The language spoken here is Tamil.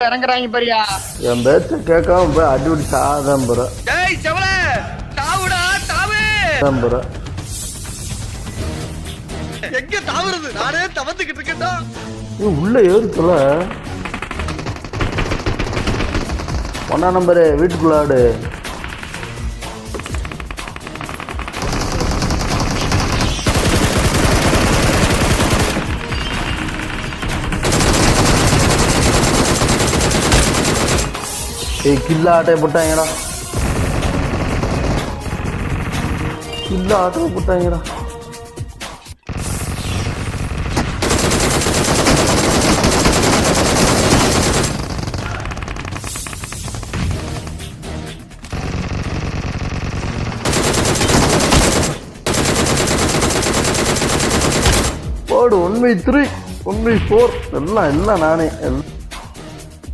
இறங்குறாங்க பாரியா? என் பேச்ச கேட்காம போய் அடிபடி சாதம் போற. டேய் செவல தாவுடா தாவு போற. எங்க தாவுறது நானே தவந்துகிட்டு இருக்கேன்டா. நீ உள்ள ஏறுத்துல ஒன்னா நம்பரு வீட்டுக்குள்ள ஏய் கில்ல ஆட்டையை போட்டாங்கடா. கில்ல ஆட்டையை போட்டாங்கடா. போடு one by three one by four எல்லாம் எல்லாம் நானே. எல்லாம்